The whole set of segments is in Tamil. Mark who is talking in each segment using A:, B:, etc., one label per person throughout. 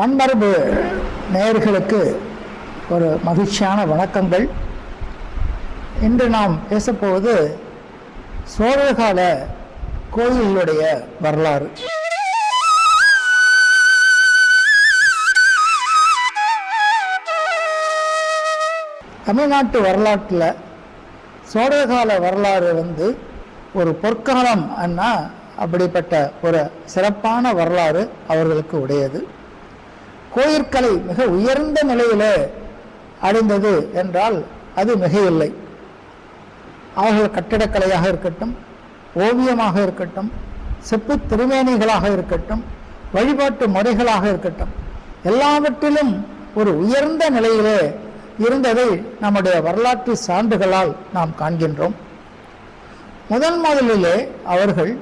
A: மண்மரபு நேயர்களுக்கு ஒரு மகிழ்ச்சியான வணக்கங்கள். இன்று நாம் பேசப்போவது சோழகால கோயில்களுடைய வரலாறு. தமிழ்நாட்டு வரலாற்றில் சோழகால வரலாறு வந்து ஒரு பொற்காலம் அண்ணா அப்படிப்பட்ட ஒரு சிறப்பான வரலாறு அவர்களுக்கு உடையது. கோயிற்கலை மிக உயர்ந்த நிலையிலே அடைந்தது என்றால் அது மிகையில்லை. அவர்கள் கட்டிடக்கலையாக இருக்கட்டும் ஓவியமாக இருக்கட்டும் செப்பு திருமேனிகளாக இருக்கட்டும் வழிபாட்டு முறைகளாக இருக்கட்டும் எல்லாவற்றிலும் ஒரு உயர்ந்த நிலையிலே இருந்ததை நம்முடைய வரலாற்று சான்றுகளால் நாம் காண்கின்றோம். முதன் முதலிலே அவர்கள்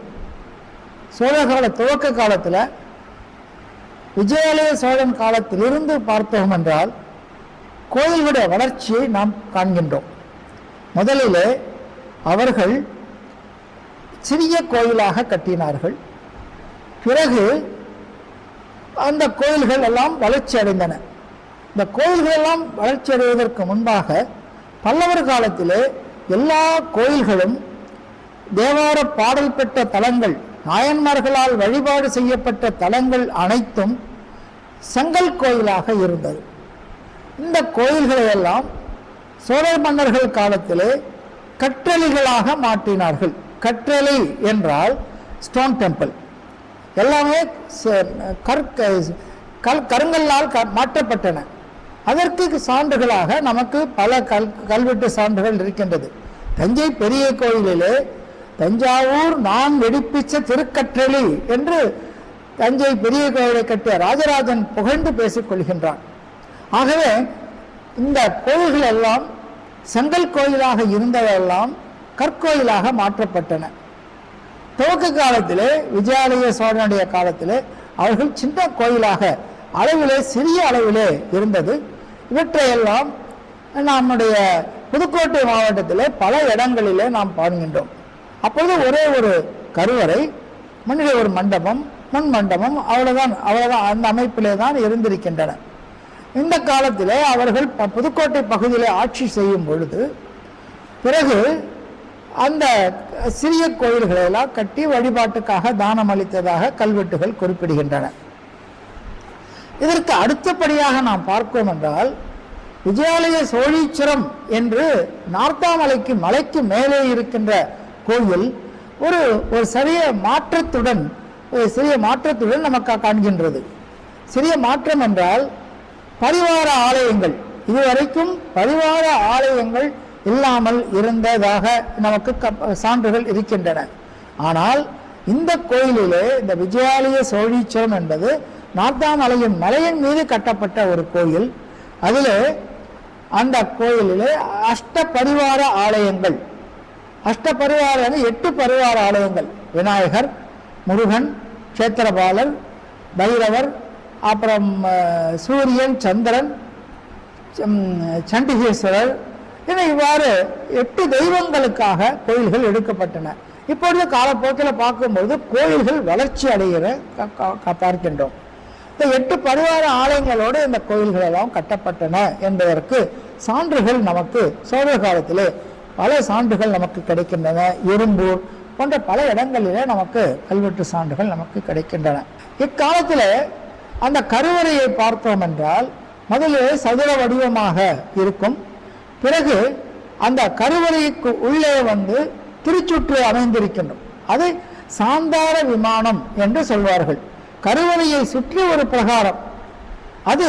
A: சோழகால துவக்க காலத்தில் விஜயாலய சோழன் காலத்திலிருந்து பார்த்தோம் என்றால் கோயில்களுடைய வளர்ச்சியை நாம் காண்கின்றோம். முதலிலே அவர்கள் சிறிய கோயிலாக கட்டினார்கள். பிறகு அந்த கோயில்கள் எல்லாம் வளர்ச்சி அடைந்தன. இந்த கோயில்கள் எல்லாம் வளர்ச்சி அடைவதற்கு முன்பாக பல்லவர் காலத்திலே எல்லா கோயில்களும் தேவார பாடல் பெற்ற தலங்கள் நாயன்மார்களால் வழிபாடு செய்யப்பட்ட தலங்கள் அனைத்தும் செங்கல் கோயிலாக இருந்தது. இந்த கோயில்களையெல்லாம் சோழர் மன்னர்கள் காலத்திலே கற்றளிகளாக மாற்றினார்கள். கற்றளி என்றால் ஸ்டோன் டெம்பிள் எல்லாமே கற்க கல் கருங்கல்லால் மாற்றப்பட்டன. அதற்கு சான்றுகளாக நமக்கு பல கல் கல்வெட்டு சான்றுகள் இருக்கின்றது. தஞ்சை பெரிய கோயிலிலே தஞ்சாவூர் நான் வெடிப்பிச்ச திருக்கற்றளி என்று தஞ்சை பெரிய கோயிலை கட்டிய ராஜராஜன் புகழ்ந்து பேசிக் கொள்கின்றான். ஆகவே இந்த கோயில்கள் எல்லாம் செங்கல் கோயிலாக இருந்தவையெல்லாம் கற்கோயிலாக மாற்றப்பட்டன. துவக்க காலத்திலே விஜயாலய சோழனுடைய காலத்திலே அவர்கள் சின்ன கோயிலாக அளவிலே சிறிய அளவிலே இருந்தது. இவற்றையெல்லாம் நம்முடைய புதுக்கோட்டை மாவட்டத்திலே பல இடங்களிலே நாம் காண்கின்றோம். அப்பொழுது ஒரே ஒரு கருவறை முன்னிலே ஒரு மண்டபம் முன் மண்டபம் அவ்வளோதான் அவ்வளோதான் அந்த அமைப்பிலே தான் இருந்திருக்கின்றன. இந்த காலத்திலே அவர்கள் ப- புதுக்கோட்டை பகுதியிலே ஆட்சி செய்யும் பொழுது பிறகு அந்த சிறிய கோயில்களெல்லாம் கட்டி வழிபாட்டுக்காக தானம் அளித்ததாக கல்வெட்டுகள் குறிப்பிடுகின்றன. இதற்கு அடுத்தபடியாக நாம் பார்ப்போம் என்றால் விஜயாலய சோழீச்சுரம் என்று நார்த்தாமலைக்கு மலைக்கு மேலே இருக்கின்ற கோயில் ஒரு ஒரு சிறிய மாற்றத்துடன் ஒரு சிறிய மாற்றத்துடன் நமக்கு காண்கின்றது. சிறிய மாற்றம் என்றால் பரிவார ஆலயங்கள். இதுவரைக்கும் பரிவார ஆலயங்கள் இல்லாமல் இருந்ததாக நமக்கு சான்றுகள் இருக்கின்றன. ஆனால் இந்த கோயிலிலே இந்த விஜயாலய சோழீச்சரம் என்பது நார்த்தாமலையின் மலையின் மீது கட்டப்பட்ட ஒரு கோயில். அதிலே அந்த கோயிலிலே அஷ்ட பரிவார ஆலயங்கள் அஷ்ட பரிவார எட்டு பரிவார ஆலயங்கள். விநாயகர் முருகன் கஷேத்திரபாலர் பைரவர் அப்புறம் சூரியன் சந்திரன் சண்டிகேஸ்வரர். என இவ்வாறு எட்டு தெய்வங்களுக்காக கோயில்கள் எடுக்கப்பட்டன. இப்பொழுது காலப்போக்கில் பார்க்கும்போது கோயில்கள் வளர்ச்சி அடைகிற க- க- பார்க்கின்றோம். இந்த எட்டு பரிவார ஆலயங்களோடு இந்த கோயில்கள் எல்லாம் கட்டப்பட்டன என்பதற்கு சான்றுகள் நமக்கு சோழ காலத்திலே பல சான்றுகள் நமக்கு கிடைக்கின்றன. இரும்பூர் போன்ற பல இடங்களிலே நமக்கு கல்வெட்டு சான்றுகள் நமக்கு கிடைக்கின்றன. இக்காலத்தில் அந்த கருவறையை பார்த்தோம் என்றால் முதலில் சதுர வடிவமாக இருக்கும். பிறகு அந்த கருவறைக்கு உள்ளே வந்து திருச்சுற்று அமைந்திருக்கின்றோம் அதை சாந்தார விமானம் என்று சொல்வார்கள். கருவறையை சுற்றி ஒரு பிரகாரம். அது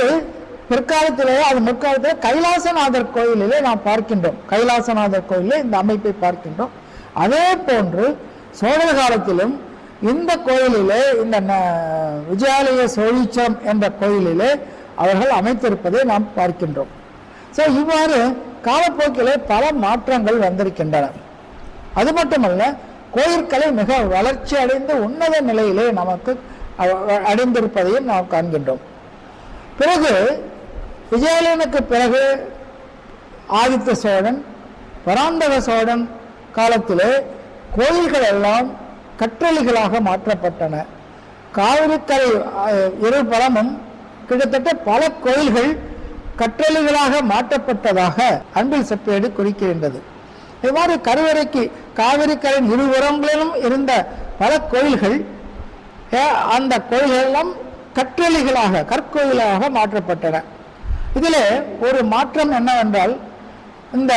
A: பிற்காலத்திலேயே அது முற்காலத்தில் கைலாசநாதர் கோயிலிலே நாம் பார்க்கின்றோம். கைலாசநாதர் கோயிலில் இந்த அமைப்பை பார்க்கின்றோம். அதே போன்று சோழர் காலத்திலும் இந்த கோயிலிலே இந்த ந- விஜயாலய சோழிச்சம் என்ற கோயிலிலே அவர்கள் அமைத்திருப்பதை நாம் பார்க்கின்றோம். ஸோ இவ்வாறு காலப்போக்கிலே பல மாற்றங்கள் வந்திருக்கின்றன. அது மட்டுமல்ல கோயிற்கலை மிக வளர்ச்சி அடைந்து உன்னத நிலையிலே நமக்கு அடைந்திருப்பதையும் நாம் காண்கின்றோம். பிறகு விஜயாலயனுக்கு பிறகு ஆதித்த சோழன் பராந்தக சோழன் காலத்திலே கோயில்கள் எல்லாம் கற்றளிகளாக மாற்றப்பட்டன. காவிரிக்கரை அஹ், இருபுறமும் கிட்டத்தட்ட பல கோயில்கள் கற்றளிகளாக மாற்றப்பட்டதாக அன்பில் செப்பேடு குறிக்கின்றது. இது மாதிரி கருவறைக்கு காவிரி இருபுறங்களிலும் இருந்த பல கோயில்கள் அந்த கோயில்கள் எல்லாம் கற்றளிகளாக கற்கோயிலாக மாற்றப்பட்டன. இதில் ஒரு மாற்றம் என்னவென்றால் இந்த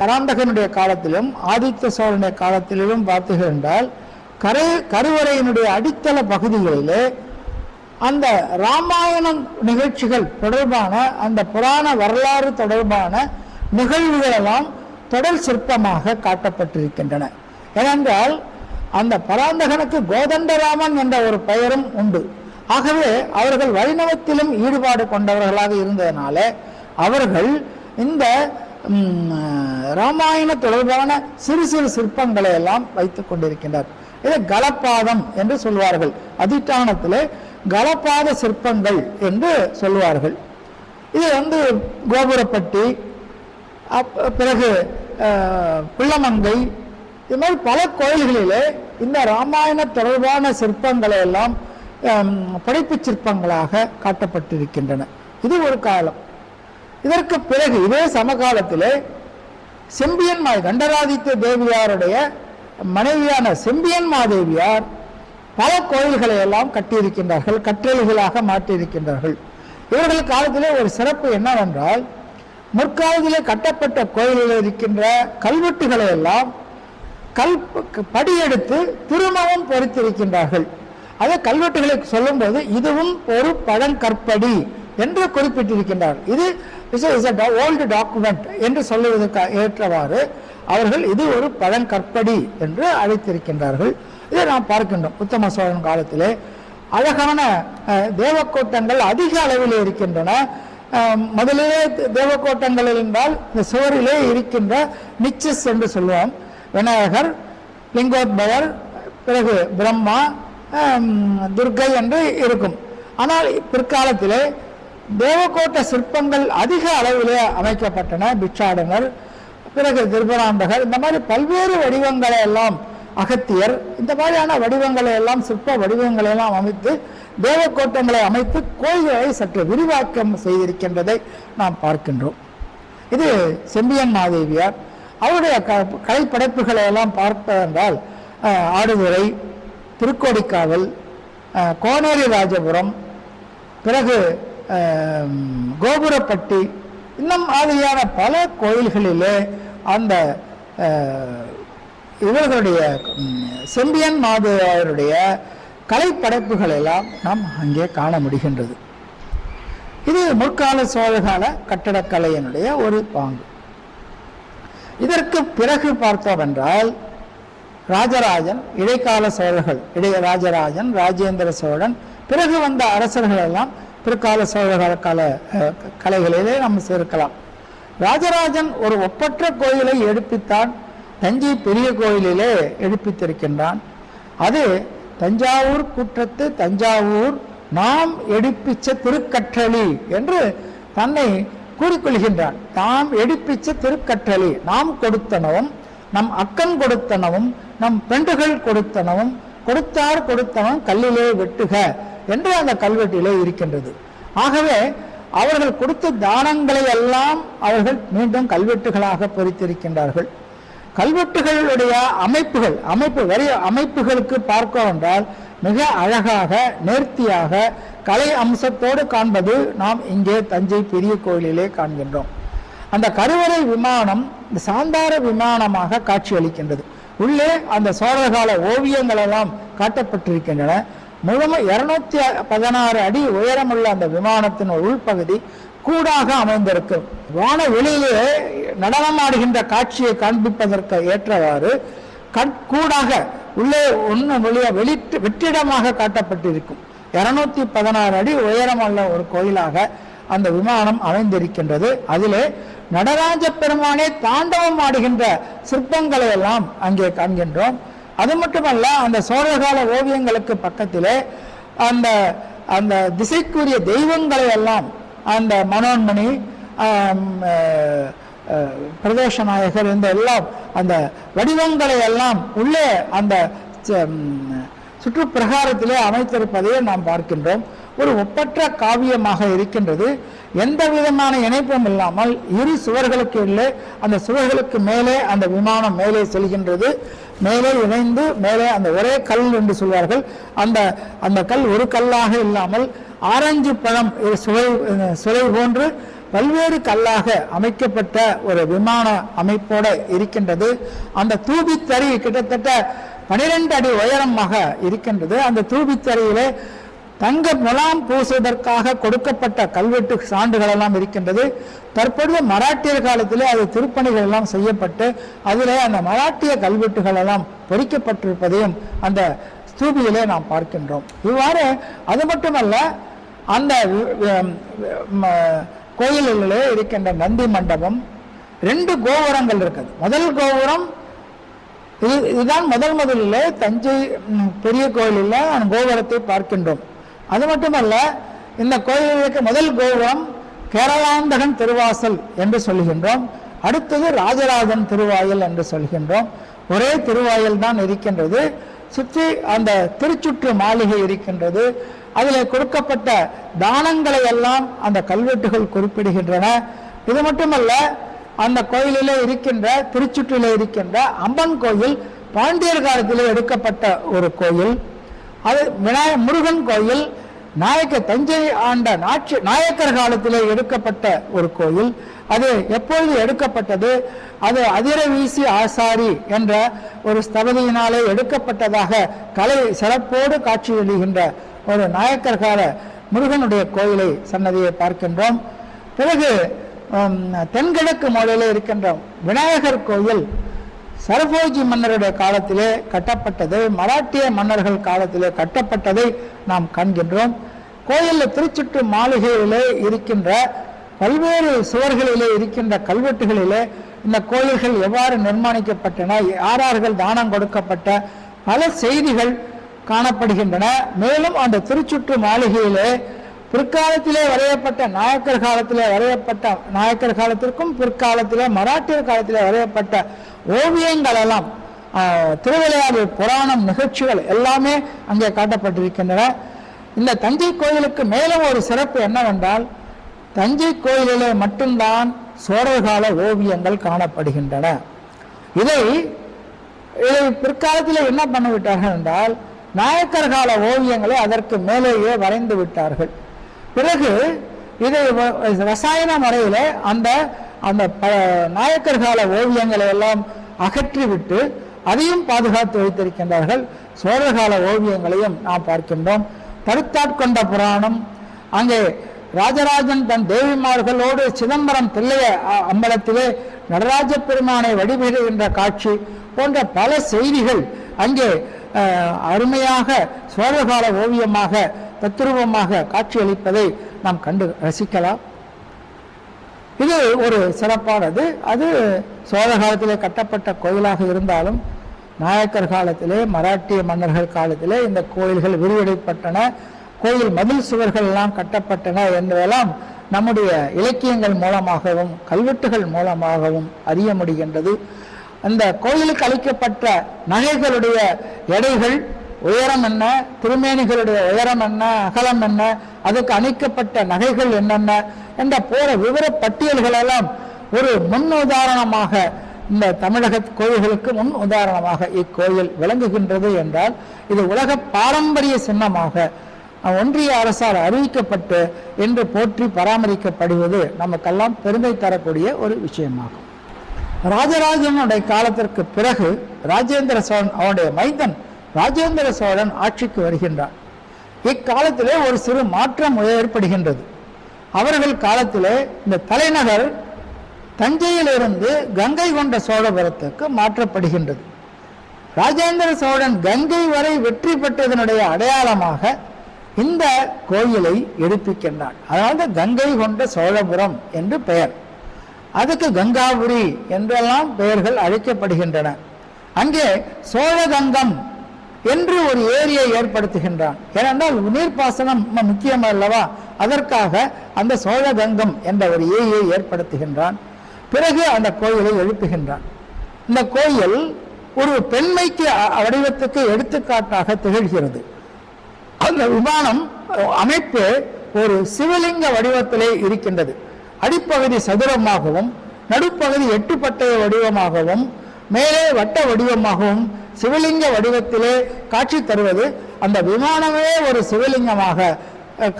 A: பராந்தகனுடைய காலத்திலும் ஆதித்த சோழனுடைய காலத்திலும் பார்த்தீர்கள் என்றால் கரை கருவறையினுடைய அடித்தள பகுதிகளிலே அந்த ராமாயணம் நிகழ்ச்சிகள் தொடர்பான அந்த புராண வரலாறு தொடர்பான நிகழ்வுகளெல்லாம் தொடர் சிற்பமாக காட்டப்பட்டிருக்கின்றன. ஏனென்றால் அந்த பராந்தகனுக்கு கோதண்டராமன் என்ற ஒரு பெயரும் உண்டு. ஆகவே அவர்கள் வைணவத்திலும் ஈடுபாடு கொண்டவர்களாக இருந்ததனால அவர்கள் இந்த ராமாயண தொடர்பான சிறு சிறு சிற்பங்களை எல்லாம் வைத்துக் கொண்டிருக்கின்றார் இதை கலப்பாதம் என்று சொல்வார்கள். அதிஷ்டானத்திலே கலப்பாத சிற்பங்கள் என்று சொல்வார்கள். இது வந்து கோபுரப்பட்டி பிறகு பிள்ளமங்கை இது மாதிரி பல கோயில்களிலே இந்த ராமாயண தொடர்பான சிற்பங்களை எல்லாம் படைப்பு படைப்புச் சிற்பங்களாக காட்டப்பட்டிருக்கின்றன. இது ஒரு காலம். இதற்கு பிறகு இதே சமகாலத்திலே செம்பியன் மா தேவியாருடைய மனைவியான செம்பியன் மாதேவியார் பல கோயில்களை எல்லாம் கட்டியிருக்கின்றார்கள் கற்றளிகளாக மாற்றியிருக்கின்றார்கள். இவர்கள் காலத்திலே ஒரு சிறப்பு என்னவென்றால் முற்காலத்திலே கட்டப்பட்ட கோயிலில் இருக்கின்ற கல்வெட்டுகளை எல்லாம் கல் படியெடுத்து திருமணம் பொறித்திருக்கின்றார்கள். அதே கல்வெட்டுகளை சொல்லும்போது இதுவும் ஒரு பழங்கற்படி என்று குறிப்பிட்டிருக்கின்றார். இது இஸ் ஓல்டு டாக்குமெண்ட் என்று சொல்லுவதற்கு ஏற்றவாறு அவர்கள் இது ஒரு பழங்கற்படி என்று அழைத்திருக்கின்றார்கள். இதை நாம் பார்க்கின்றோம். உத்தம சோழன் காலத்திலே அழகான தேவக்கோட்டங்கள் அதிக அளவில் இருக்கின்றன. முதலிலே தேவக்கோட்டங்கள் என்றால் இந்த சுவரிலே இருக்கின்ற நிச்சஸ் என்று சொல்லுவோம். விநாயகர் லிங்கோத்பவர் பிறகு பிரம்மா துர்கை துர்க்கை என்று இருக்கும். ஆனால் பிற்காலத்தில் தேவக்கோட்ட சிற்பங்கள் அதிக அளவிலே அமைக்கப்பட்டன பிட்சாடனர் பிறகு திருபராந்தகர் இந்த மாதிரி பல்வேறு வடிவங்களை எல்லாம் அகத்தியர் இந்த மாதிரியான வடிவங்களை எல்லாம் சிற்ப வடிவங்களை எல்லாம் அமைத்து தேவக்கோட்டங்களை அமைத்து கோயில்களை சற்று விரிவாக்கம் செய்திருக்கின்றதை நாம் பார்க்கின்றோம். இது செம்பியன் மாதேவியார் அவருடைய க கலைப்படைப்புகளை எல்லாம் பார்ப்பதென்றால் ஆடுதுறை திருக்கோடிக்காவல் கோனேரி ராஜபுரம் பிறகு கோபுரப்பட்டி இன்னும் மாதிரியான பல கோயில்களிலே அந்த இவர்களுடைய செம்பியன் மாதேவியாருடைய கலைப்படைப்புகள் எல்லாம் நாம் அங்கே காண முடிகின்றது. இது முற்கால சோழகால கட்டடக்கலையினுடைய ஒரு பாங்கு. இதற்கு பிறகு பார்த்தோம் என்றால் ராஜராஜன் இடைக்கால சோழர்கள் இடைய ராஜராஜன் ராஜேந்திர சோழன் பிறகு வந்த அரசர்கள் எல்லாம் பிற்கால சோழகால கால கலைகளிலே நாம் சேர்க்கலாம். ராஜராஜன் ஒரு ஒப்பற்ற கோயிலை எடுப்பித்தான் தஞ்சை பெரிய கோயிலிலே எடுப்பித்திருக்கின்றான். அது தஞ்சாவூர் குற்றத்து தஞ்சாவூர் நாம் எடுப்பிச்ச திருக்கற்றளி என்று தன்னை கூறிக்கொள்கின்றான். தாம் எடுப்பிச்ச திருக்கற்றளி நாம் கொடுத்தனவும் நம் அக்கன் கொடுத்தனவும் நம் பெண்டுகள் கொடுத்தனவும் கொடுத்தார் கொடுத்தனும் கல்லிலே வெட்டுக என்று அந்த கல்வெட்டிலே இருக்கின்றது. ஆகவே அவர்கள் கொடுத்த தானங்களை எல்லாம் அவர்கள் மீண்டும் கல்வெட்டுகளாக பொறித்திருக்கின்றார்கள். கல்வெட்டுகளுடைய அமைப்புகள் அமைப்பு வரி அமைப்புகளுக்கு பார்க்க என்றால் மிக அழகாக நேர்த்தியாக கலை அம்சத்தோடு காண்பது நாம் இங்கே தஞ்சை பெரிய கோயிலிலே காண்கின்றோம். அந்த கருவறை விமானம் இந்த சாந்தார விமானமாக காட்சியளிக்கின்றது. உள்ளே அந்த சோழகால ஓவியங்கள் எல்லாம் காட்டப்பட்டிருக்கின்றன. முழுமை இருநூத்தி பதினாறு அடி உயரமுள்ள அந்த விமானத்தின் உள்பகுதி கூடாக அமைந்திருக்கும். வான வெளியிலே நடனமாடுகின்ற காட்சியை காண்பிப்பதற்கு ஏற்றவாறு கண் கூடாக உள்ளே ஒன்று வெளிய வெளிட்டு வெற்றிடமாக காட்டப்பட்டிருக்கும். இருநூத்தி பதினாறு அடி உயரமுள்ள ஒரு கோயிலாக அந்த விமானம் அமைந்திருக்கின்றது. அதிலே நடராஜ பெருமானே தாண்டவம் ஆடுகின்ற சிற்பங்களை எல்லாம் அங்கே காண்கின்றோம். அது மட்டுமல்ல அந்த சோழகால ஓவியங்களுக்கு பக்கத்திலே அந்த அந்த திசைக்குரிய தெய்வங்களை எல்லாம் அந்த மனோன்மணி பிரதேச நாயகர் இந்த எல்லாம் அந்த வடிவங்களை எல்லாம் உள்ளே அந்த சுற்றுப்பிரகாரத்திலே அமைத்திருப்பதையும் நாம் பார்க்கின்றோம். ஒரு ஒப்பற்ற காவியமாக இருக்கின்றது. எந்த விதமான இணைப்பும் இல்லாமல் இரு சுவர்களுக்கு இல்லை அந்த சுவர்களுக்கு மேலே அந்த விமானம் மேலே செல்கின்றது. மேலே இணைந்து மேலே அந்த ஒரே கல் என்று சொல்வார்கள். அந்த அந்த கல் ஒரு கல்லாக இல்லாமல் ஆரஞ்சு பழம் சுவை சுவை போன்று பல்வேறு கல்லாக அமைக்கப்பட்ட ஒரு விமான அமைப்போட இருக்கின்றது. அந்த தூபித்தறி கிட்டத்தட்ட பனிரெண்டு அடி உயரமாக இருக்கின்றது. அந்த தூபித்தறியிலே தங்க முலாம் பூசுவதற்காக கொடுக்கப்பட்ட கல்வெட்டு சான்றுகள் எல்லாம் இருக்கின்றது. தற்பொழுது மராட்டியர் காலத்திலே அது திருப்பணிகள் எல்லாம் செய்யப்பட்டு அதிலே அந்த மராட்டிய கல்வெட்டுகள் எல்லாம் பொறிக்கப்பட்டிருப்பதையும் அந்த ஸ்தூபியிலே நாம் பார்க்கின்றோம். இவ்வாறு அது மட்டுமல்ல அந்த கோயில்களிலே இருக்கின்ற நந்தி மண்டபம் ரெண்டு கோபுரங்கள் இருக்குது. முதல் கோபுரம் இது இதுதான் முதல் முதலில் தஞ்சை பெரிய கோயிலில் அந்த கோபுரத்தை பார்க்கின்றோம். அது மட்டுமல்ல இந்த கோயிலுக்கு முதல் கோபுரம் கேரளாந்தகன் திருவாசல் என்று சொல்கின்றோம். அடுத்தது ராஜராஜன் திருவாயில் என்று சொல்கின்றோம். ஒரே திருவாயில் தான் இருக்கின்றது. சுற்றி அந்த திருச்சுற்று மாளிகை இருக்கின்றது. அதில் கொடுக்கப்பட்ட தானங்களை எல்லாம் அந்த கல்வெட்டுகள் குறிப்பிடுகின்றன. இது மட்டுமல்ல அந்த கோயிலிலே இருக்கின்ற திருச்சுற்றிலே இருக்கின்ற அம்மன் கோயில் பாண்டியர் காலத்திலே எடுக்கப்பட்ட ஒரு கோயில். அது விநாய முருகன் கோயில் நாயக்க தஞ்சை ஆண்ட நாட்சி நாயக்கர் காலத்திலே எடுக்கப்பட்ட ஒரு கோயில். அது எப்பொழுது எடுக்கப்பட்டது? அது அதிர வீசி ஆசாரி என்ற ஒரு ஸ்தபதியினாலே எடுக்கப்பட்டதாக கலை சிறப்போடு காட்சியளிக்கின்ற ஒரு நாயக்கர் கால முருகனுடைய கோயிலை சன்னதியை பார்க்கின்றோம். பிறகு தென்கிழக்கு மூலையிலே இருக்கின்ற விநாயகர் கோயில் சரபோஜி மன்னருடைய காலத்திலே கட்டப்பட்டது மராட்டிய மன்னர்கள் காலத்திலே கட்டப்பட்டதை நாம் காண்கின்றோம். கோயிலில் திருச்சுற்று மாளிகையிலே இருக்கின்ற பல்வேறு சுவர்களிலே இருக்கின்ற கல்வெட்டுகளிலே இந்த கோயில்கள் எவ்வாறு நிர்மாணிக்கப்பட்டன யாரார்கள் தானம் கொடுக்கப்பட்ட பல செய்திகள் காணப்படுகின்றன. மேலும் அந்த திருச்சுற்று மாளிகையிலே பிற்காலத்திலே வரையப்பட்ட நாயக்கர் காலத்திலே வரையப்பட்ட நாயக்கர் காலத்திற்கும் பிற்காலத்திலே மராட்டியர் காலத்திலே வரையப்பட்ட ஓவியங்கள் எல்லாம் திருவிளையாடல் புராணம் நிகழ்ச்சிகள் எல்லாமே அங்கே காட்டப்பட்டிருக்கின்றன. இந்த தஞ்சை கோயிலுக்கு மேலும் ஒரு சிறப்பு என்னவென்றால் தஞ்சை கோயிலிலே மட்டும்தான் சோழர் கால ஓவியங்கள் காணப்படுகின்றன. இதை இதை பிற்காலத்தில் என்ன பண்ணிவிட்டார்கள் என்றால் நாயக்கர் கால ஓவியங்களை அதற்கு மேலேயே வரைந்து விட்டார்கள். பிறகு இதை ரசாயன முறையில் அந்த அந்த ப- நாயக்கர் கால ஓவியங்களை எல்லாம் அகற்றிவிட்டு அதையும் பாதுகாத்து வைத்திருக்கின்றார்கள். சோழகால ஓவியங்களையும் நாம் பார்க்கின்றோம். தடுத்தாட்கொண்ட புராணம். அங்கே ராஜராஜன் தன் தேவிமார்களோடு சிதம்பரம் தில்லைய அ- அம்பலத்திலே நடராஜ பெருமானை வழிபடுகின்ற காட்சி போன்ற பல செய்திகள் அங்கே அருமையாக சோழகால ஓவியமாக தத்துருவமாக காட்சியளிப்பதை நாம் கண்டு ரசிக்கலாம். இது ஒரு சிறப்பானது. அது சோழ காலத்திலே கட்டப்பட்ட கோயிலாக இருந்தாலும் நாயக்கர் காலத்திலே மராட்டிய மன்னர்கள் காலத்திலே இந்த கோயில்கள் விரிவடைப்பட்டன. கோயில் மதில் சுவர்கள் எல்லாம் கட்டப்பட்டன என்பதெல்லாம் நம்முடைய இலக்கியங்கள் மூலமாகவும் கல்வெட்டுகள் மூலமாகவும் அறிய முடிகின்றது. அந்த கோயிலுக்கு அளிக்கப்பட்ட நகைகளுடைய எடைகள் உயரம் என்ன? திருமேனிகளுடைய உயரம் என்ன? அகலம் என்ன? அதுக்கு அணிக்கப்பட்ட நகைகள் என்னென்ன? என்ற போற விவர பட்டியல்கள் எல்லாம் ஒரு முன் உதாரணமாக இந்த தமிழக கோயில்களுக்கு முன் உதாரணமாக இக்கோயில் விளங்குகின்றது என்றால் இது உலக பாரம்பரிய சின்னமாக ஒன்றிய அரசால் அறிவிக்கப்பட்டு என்று போற்றி பராமரிக்கப்படுவது நமக்கெல்லாம் பெருமை தரக்கூடிய ஒரு விஷயமாகும். ராஜராஜனுடைய காலத்திற்கு பிறகு ராஜேந்திர சோழன் அவனுடைய மைந்தன் ராஜேந்திர சோழன் ஆட்சிக்கு வருகின்றான். இக்காலத்திலே ஒரு சிறு மாற்றம் ஏற்படுகின்றது. அவர்கள் காலத்திலே இந்த தலைநகர் தஞ்சையிலிருந்து கங்கை கொண்ட சோழபுரத்துக்கு மாற்றப்படுகின்றது. ராஜேந்திர சோழன் கங்கை வரை வெற்றி பெற்றதனுடைய அடையாளமாக இந்த கோயிலை எடுப்பிக்கின்றான் அதாவது கங்கை கொண்ட சோழபுரம் என்று பெயர். அதுக்கு கங்காபுரி என்றெல்லாம் பெயர்கள் அழைக்கப்படுகின்றன. அங்கே சோழகங்கம் என்று ஒரு ஏரியை ஏற்படுத்துகின்றான். ஏனென்றால் நீர்ப்பாசனம் முக்கியம் அல்லவா? அதற்காக அந்த சோழகங்கம் என்ற ஒரு ஏரியை ஏற்படுத்துகின்றான். பிறகு அந்த கோயிலை எழுப்புகின்றான். இந்த கோயில் ஒரு பெண்மைக்கு அ- வடிவத்துக்கு எடுத்துக்காட்டாக திகழ்கிறது. அந்த விமானம் அமைப்பு ஒரு சிவலிங்க வடிவத்திலே இருக்கின்றது. அடிப்பகுதி சதுரமாகவும் நடுப்பகுதி எட்டுப்பட்டய வடிவமாகவும் மேலே வட்ட வடிவமாகவும் சிவலிங்க வடிவத்திலே காட்சி தருவது அந்த விமானமே ஒரு சிவலிங்கமாக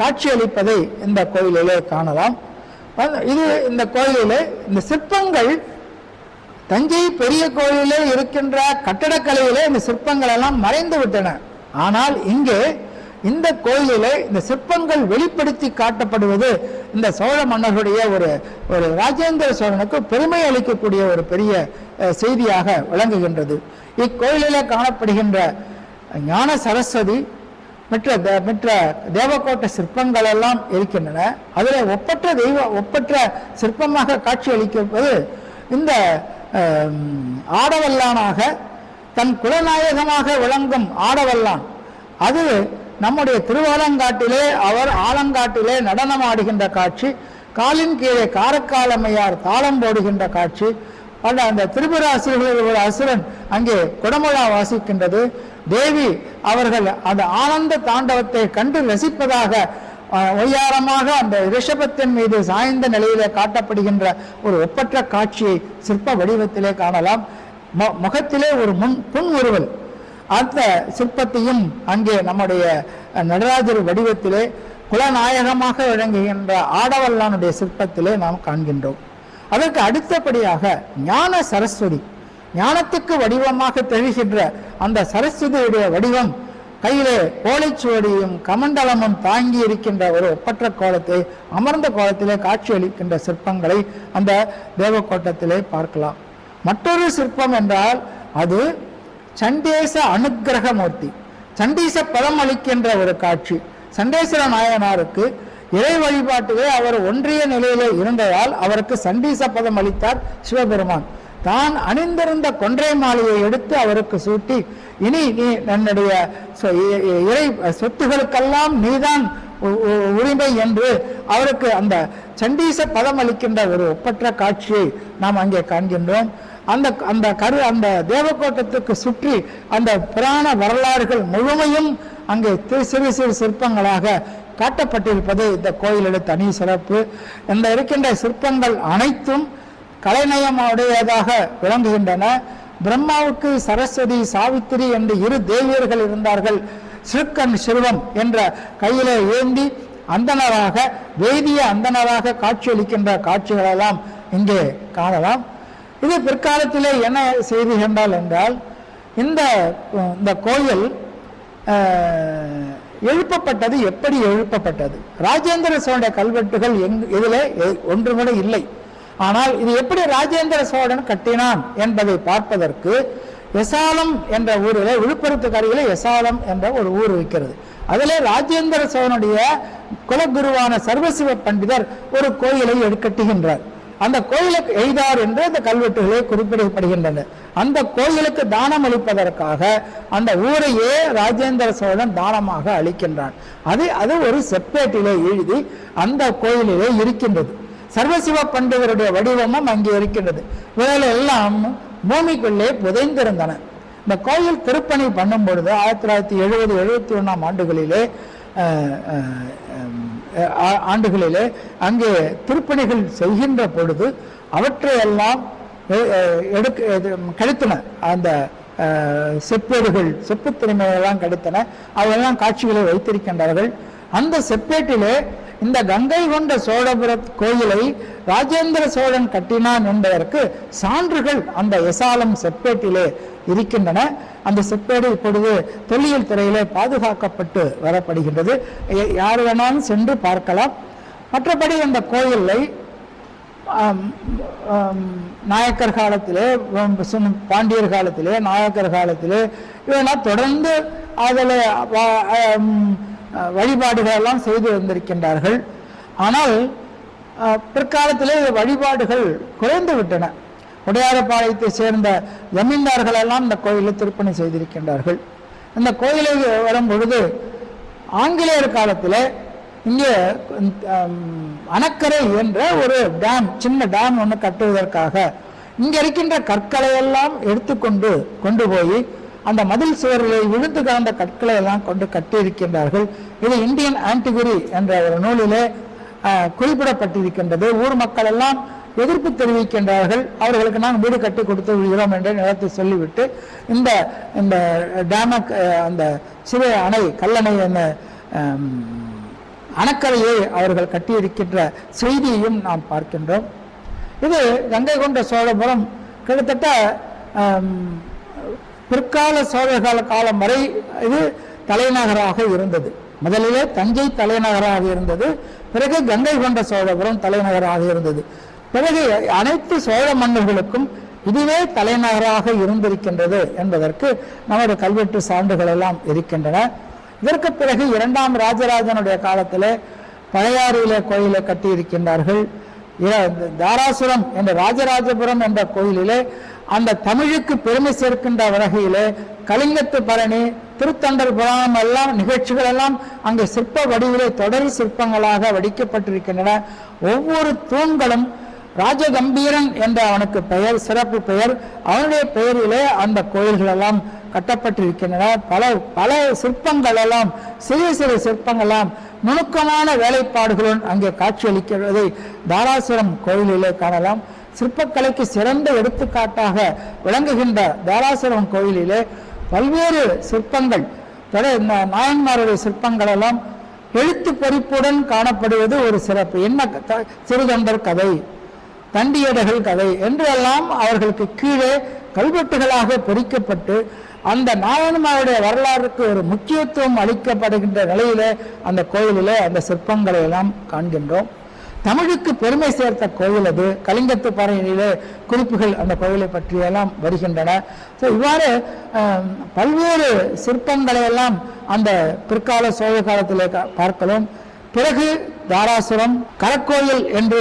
A: காட்சியளிப்பதை இந்த கோயிலிலே காணலாம். இது இந்த கோயிலிலே இந்த சிற்பங்கள் தஞ்சை பெரிய கோயிலிலே இருக்கின்ற கட்டடக்கலையிலே இந்த சிற்பங்கள் எல்லாம் மறைந்து விட்டன. ஆனால் இங்கே இந்த கோயிலிலே இந்த சிற்பங்கள் வெளிப்படுத்தி காட்டப்படுவது இந்த சோழ மன்னர்களுடைய ஒரு ஒரு ராஜேந்திர சோழனுக்கு பெருமை அளிக்கக்கூடிய ஒரு பெரிய செய்தியாக விளங்குகின்றது. இக்கோயிலிலே காணப்படுகின்ற ஞான சரஸ்வதி மற்ற மற்ற தேவக்கோட்டை சிற்பங்கள் எல்லாம் இருக்கின்றன. அதில் ஒப்பற்ற தெய்வ ஒப்பற்ற சிற்பமாக காட்சி அளிப்பது இந்த ஆடவல்லானாக தன் குலநாயகமாக விளங்கும் ஆடவல்லான். அது நம்முடைய திருவாலங்காட்டிலே அவர் ஆலங்காட்டிலே நடனம் ஆடுகின்ற காட்சி காலின் கீழே காரக்காலமையார் தாளம் போடுகின்ற காட்சி பல அந்த திரிபுர ஒரு அசுரன் அங்கே குடமுழா வாசிக்கின்றது. தேவி அவர்கள் அந்த ஆனந்த தாண்டவத்தை கண்டு ரசிப்பதாக ஒய்யாரமாக அந்த ரிஷபத்தின் மீது சாய்ந்த நிலையிலே காட்டப்படுகின்ற ஒரு ஒப்பற்ற காட்சியை சிற்ப வடிவத்திலே காணலாம். முகத்திலே ஒரு முன் புன் ஒருவல் அந்த சிற்பத்தையும் அங்கே நம்முடைய நடராஜர் வடிவத்திலே குலநாயகமாக விளங்குகின்ற ஆடவல்லானுடைய சிற்பத்திலே நாம் காண்கின்றோம். அதற்கு அடுத்தபடியாக ஞான சரஸ்வதி. ஞானத்துக்கு வடிவமாக தெளிகின்ற அந்த சரஸ்வதியுடைய வடிவம் கையிலே ஓலைச்சுவடியும் கமண்டலமும் தாங்கி இருக்கின்ற ஒரு ஒப்பற்ற கோலத்தை அமர்ந்த கோலத்திலே காட்சியளிக்கின்ற சிற்பங்களை அந்த தேவக்கோட்டத்திலே பார்க்கலாம். மற்றொரு சிற்பம் என்றால் அது சண்டேச அனுக்கிரக மூர்த்தி சண்டீச பதம் அளிக்கின்ற ஒரு காட்சி. சண்டேஸ்வர நாயனாருக்கு இறை வழிபாட்டிலே அவர் ஒன்றிய நிலையிலே இருந்ததால் அவருக்கு சண்டீச பதம் அளித்தார் சிவபெருமான். தான் அணிந்திருந்த கொன்றை மாலையை எடுத்து அவருக்கு சூட்டி இனி நீ என்னுடைய சொ- இறை சொத்துகளுக்கெல்லாம் நீதான் உ- உரிமை என்று அவருக்கு அந்த சண்டீச பதம் அளிக்கின்ற ஒரு ஒப்பற்ற காட்சியை நாம் அங்கே காண்கின்றோம். அந்த அந்த கரு அந்த தேவக்கோட்டத்துக்கு சுற்றி அந்த புராண வரலாறுகள் முழுமையும் அங்கே சிறு சிறு சிற்பங்களாக காட்டப்பட்டிருப்பது இந்த கோயிலோட தனி சிறப்பு. இந்த இருக்கின்ற சிற்பங்கள் அனைத்தும் கலைநயமுடையதாக விளங்குகின்றன. பிரம்மாவுக்கு சரஸ்வதி சாவித்திரி என்று இரு தேவியர்கள் இருந்தார்கள். சிறுக்கன் சிறுவம் என்ற கையிலே ஏந்தி அந்தனராக வேதிய அந்தணராக காட்சியளிக்கின்ற காட்சிகளெல்லாம் இங்கே காணலாம். இது பிற்காலத்திலே என்ன செய்துகின்றால் என்றால் இந்த இந்த கோயில் எழுப்பப்பட்டது எப்படி எழுப்பப்பட்டது? ராஜேந்திர சோழனுடைய கல்வெட்டுகள் எங் இதில் ஒன்று கூட இல்லை. ஆனால் இது எப்படி ராஜேந்திர சோழன் கட்டினான் என்பதை பார்ப்பதற்கு எசாலம் என்ற ஊரில் விழுப்புரத்துக்கு அருகிலே எசாலம் என்ற ஒரு ஊர் இருக்கிறது. அதிலே ராஜேந்திர சோழனுடைய குலகுருவான சர்வசிவ பண்டிதர் ஒரு கோயிலை எடுக்கட்டுகின்றார். அந்த கோயிலுக்கு எய்தார் என்று இந்த கல்வெட்டுகளே குறிப்பிடப்படுகின்றன. அந்த கோயிலுக்கு தானம் அளிப்பதற்காக அந்த ஊரையே ராஜேந்திர சோழன் தானமாக அளிக்கின்றான். அது அது ஒரு செப்பேட்டிலே எழுதி அந்த கோயிலிலே இருக்கின்றது. சர்வசிவ பண்டிதருடைய வடிவமும் அங்கே இருக்கின்றது. இவைகள் எல்லாம் பூமிக்குள்ளே புதைந்திருந்தன. இந்த கோயில் திருப்பணி பண்ணும் பொழுது ஆயிரத்தி தொள்ளாயிரத்தி எழுபது எழுபத்தி ஒன்றாம் ஆண்டுகளிலே ஆண்டுகளிலே அங்கே திருப்பணிகள் செய்கின்ற பொழுது அவற்றையெல்லாம் எடுக்க கிடைத்தன அந்த செப்பேடுகள் செப்பு திறமையெல்லாம் கெடுத்தன அவையெல்லாம் காட்சிகளை வைத்திருக்கின்றார்கள். அந்த செப்பேட்டிலே இந்த கங்கை கொண்ட சோழபுர கோயிலை ராஜேந்திர சோழன் கட்டினான் என்பதற்கு சான்றுகள் அந்த எசாலம் செப்பேட்டிலே இருக்கின்றன. அந்த செப்பேடு இப்பொழுது தொல்லியல் துறையிலே பாதுகாக்கப்பட்டு வரப்படுகின்றது. யார் வேணாலும் சென்று பார்க்கலாம். மற்றபடி அந்த கோயிலை நாயக்கர் காலத்திலே பாண்டியர் காலத்திலே நாயக்கர் காலத்திலே இவெல்லாம் தொடர்ந்து அதில் வழிபாடுகளெல்லாம் செய்து வந்திருக்கின்றார்கள். ஆனால் பிற்காலத்திலே வழிபாடுகள் குறைந்து விட்டன. உடையாரப்பாளையத்தை சேர்ந்த ஜமீன்தார்கள் எல்லாம் இந்த கோயிலை திருப்பணி செய்திருக்கின்றார்கள். இந்த கோயிலுக்கு வரும் பொழுது ஆங்கிலேயர் காலத்தில் இங்கே அணக்கரை என்ற ஒரு டேம் சின்ன டேம் ஒன்று கட்டுவதற்காக இங்கே இருக்கின்ற கற்களை எல்லாம் எடுத்துக்கொண்டு கொண்டு போய் அந்த மதில் சுவர்களை விழுந்து கலந்த கற்களை எல்லாம் கொண்டு கட்டியிருக்கின்றார்கள். இது இந்தியன் ஆன்டிகுரி என்ற ஒரு நூலிலே குறிப்பிடப்பட்டிருக்கின்றது. ஊர் மக்கள் எல்லாம் எதிர்ப்பு தெரிவிக்கின்றார்கள் அவர்களுக்கு நாங்கள் வீடு கட்டி கொடுத்து விடுகிறோம் என்று நிலத்தை சொல்லிவிட்டு இந்த இந்த டேமக் அந்த சிறு அணை கல்லணை என்ன அணக்கரையை அவர்கள் கட்டியிருக்கின்ற செய்தியையும் நாம் பார்க்கின்றோம். இது கங்கை கொண்ட சோழபுரம் கிட்டத்தட்ட பிற்கால சோழகால காலம் வரை இது தலைநகராக இருந்தது. முதலிலே தஞ்சை தலைநகராக இருந்தது பிறகு கங்கை கொண்ட சோழபுரம் தலைநகராக இருந்தது. பிறகு அனைத்து சோழ மன்னர்களுக்கும் இதுவே தலைநகராக இருந்திருக்கின்றது என்பதற்கு நமது கல்வெட்டு சான்றுகள் எல்லாம் இருக்கின்றன. இதற்கு பிறகு இரண்டாம் ராஜராஜனுடைய காலத்திலே பழையாறியிலே கோயிலை கட்டியிருக்கின்றார்கள். தாராசுரம் என்ற ராஜராஜபுரம் என்ற கோயிலிலே அந்த தமிழுக்கு பெருமை சேர்க்கின்ற வகையிலே கலிங்கத்து பரணி திருத்தண்டர் புராணம் எல்லாம் நிகழ்ச்சிகள் எல்லாம் அங்கே சிற்ப வடிவிலே தொடர் சிற்பங்களாக வடிக்கப்பட்டிருக்கின்றன. ஒவ்வொரு தூண்களும் ராஜகம்பீரன் என்ற அவனுக்கு பெயர் சிறப்பு பெயர். அவனுடைய பெயரிலே அந்த கோயில்கள் எல்லாம் கட்டப்பட்டிருக்கின்றன. பல பல சிற்பங்கள் எல்லாம் சிறிய சிறு சிற்பங்கள் எல்லாம் நுணுக்கமான வேலைப்பாடுகளுடன் அங்கே காட்சியளிக்கிறதை. தாராசுரம் கோயிலிலே காணலாம். சிற்பக்கலைக்கு சிறந்த எடுத்துக்காட்டாக விளங்குகின்ற தாராசுரம் கோயிலிலே பல்வேறு சிற்பங்கள் தொட- நா- நாயன்மாருடைய சிற்பங்கள் எல்லாம் எழுத்து பொறிப்புடன் காணப்படுவது ஒரு சிறப்பு. என்ன சிறுதொண்டர் கதை. தண்டியடைகள் கதை என்றெல்லாம் அவர்களுக்கு கீழே கல்வெட்டுகளாக பொறிக்கப்பட்டு அந்த நாயன்மாருடைய வரலாறுக்கு ஒரு முக்கியத்துவம் அளிக்கப்படுகின்ற நிலையிலே அந்த கோயிலிலே அந்த சிற்பங்களை எல்லாம் காண்கின்றோம். தமிழுக்கு பெருமை சேர்த்த கோவில் அது. கலிங்கத்து பறையிலே குறிப்புகள் அந்த கோயிலை பற்றியெல்லாம் வருகின்றன. ஸோ இவ்வாறு பல்வேறு சிற்பங்களை எல்லாம் அந்த பிற்கால சோழ காலத்திலே பார்க்கலாம். பிறகு தாராசுரம் கரக்கோயில் என்று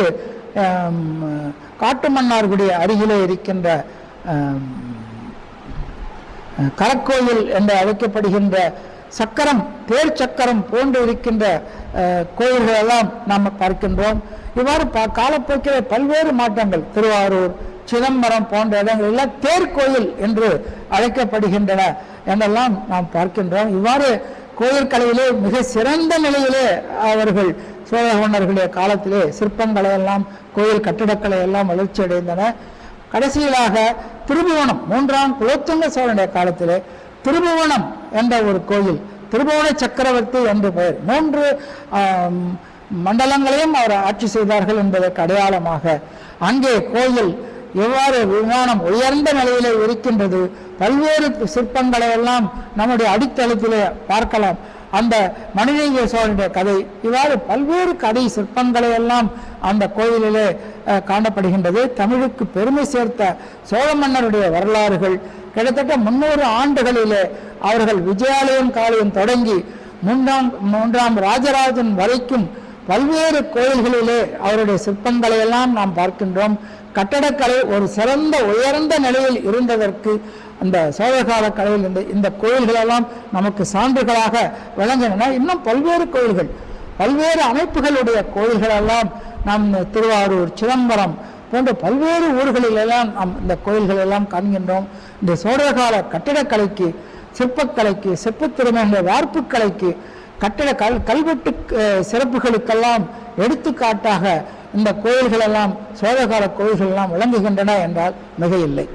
A: காட்டு மன்னார்குடி அருகிலே இருக்கின்ற ஆம், கரக்கோயில் என்று அழைக்கப்படுகின்ற சக்கரம் தேர் சக்கரம் போன்று இருக்கின்ற கோயில்களெல்லாம் நாம் பார்க்கின்றோம். இவ்வாறு ப காலப்போக்கிலே பல்வேறு மாற்றங்கள் திருவாரூர் சிதம்பரம் போன்ற இடங்களெல்லாம் தேர்கோயில் தேர் கோயில் என்று அழைக்கப்படுகின்றன என்றெல்லாம் நாம் பார்க்கின்றோம். இவ்வாறு கோயில் கலையிலே மிக சிறந்த நிலையிலே அவர்கள் சோழ மன்னர்களுடைய காலத்திலே சிற்பங்களை எல்லாம் கோயில் கட்டிடக்கலை எல்லாம் வளர்ச்சி அடைந்தன கடைசியிலாக திருபுவனம் மூன்றாம் குலோத்துங்க சோழனுடைய காலத்திலே திருபுவனம் என்ற ஒரு கோயில் திருபுவன சக்கரவர்த்தி என்று பெயர். மூன்று மண்டலங்களையும் அவர் ஆட்சி செய்தார்கள் என்பதற்கு அடையாளமாக அங்கே கோயில் எவ்வாறு விமானம் உயர்ந்த நிலையிலே இருக்கின்றது பல்வேறு சிற்பங்களை எல்லாம் நம்முடைய அடித்தளத்திலே பார்க்கலாம். அந்த மனிதங்க சோழனுடைய கதை. இவ்வாறு பல்வேறு கதை சிற்பங்களை எல்லாம் அந்த கோயிலிலே காணப்படுகின்றது. தமிழுக்கு பெருமை சேர்த்த சோழ மன்னருடைய வரலாறுகள் கிட்டத்தட்ட முன்னூறு ஆண்டுகளிலே அவர்கள் விஜயாலயம் காலையும் தொடங்கி மூன்றாம் மூன்றாம் ராஜராஜன் வரைக்கும் பல்வேறு கோயில்களிலே அவருடைய சிற்பங்களை எல்லாம் நாம் பார்க்கின்றோம். கட்டடக்கலை ஒரு சிறந்த உயர்ந்த நிலையில் இருந்ததற்கு அந்த சோழகால கலையில் இந்த இந்த கோயில்களெல்லாம் நமக்கு சான்றுகளாக விளங்கின. இன்னும் பல்வேறு கோயில்கள் பல்வேறு அமைப்புகளுடைய கோயில்களெல்லாம் நாம் திருவாரூர் சிதம்பரம் போன்ற பல்வேறு ஊர்களிலெல்லாம் நாம் இந்த கோயில்கள் எல்லாம் காண்கின்றோம். இந்த சோழகால கட்டிடக்கலைக்கு சிற்பக்கலைக்கு சிற்பத்திறமையுடைய வார்ப்புக்கலைக்கு கட்டிட கல் கல்வெட்டு சிறப்புகளுக்கெல்லாம் எடுத்துக்காட்டாக இந்த கோயில்களெல்லாம் சோழகால கோயில்கள் எல்லாம் விளங்குகின்றன என்றால் மிக இல்லை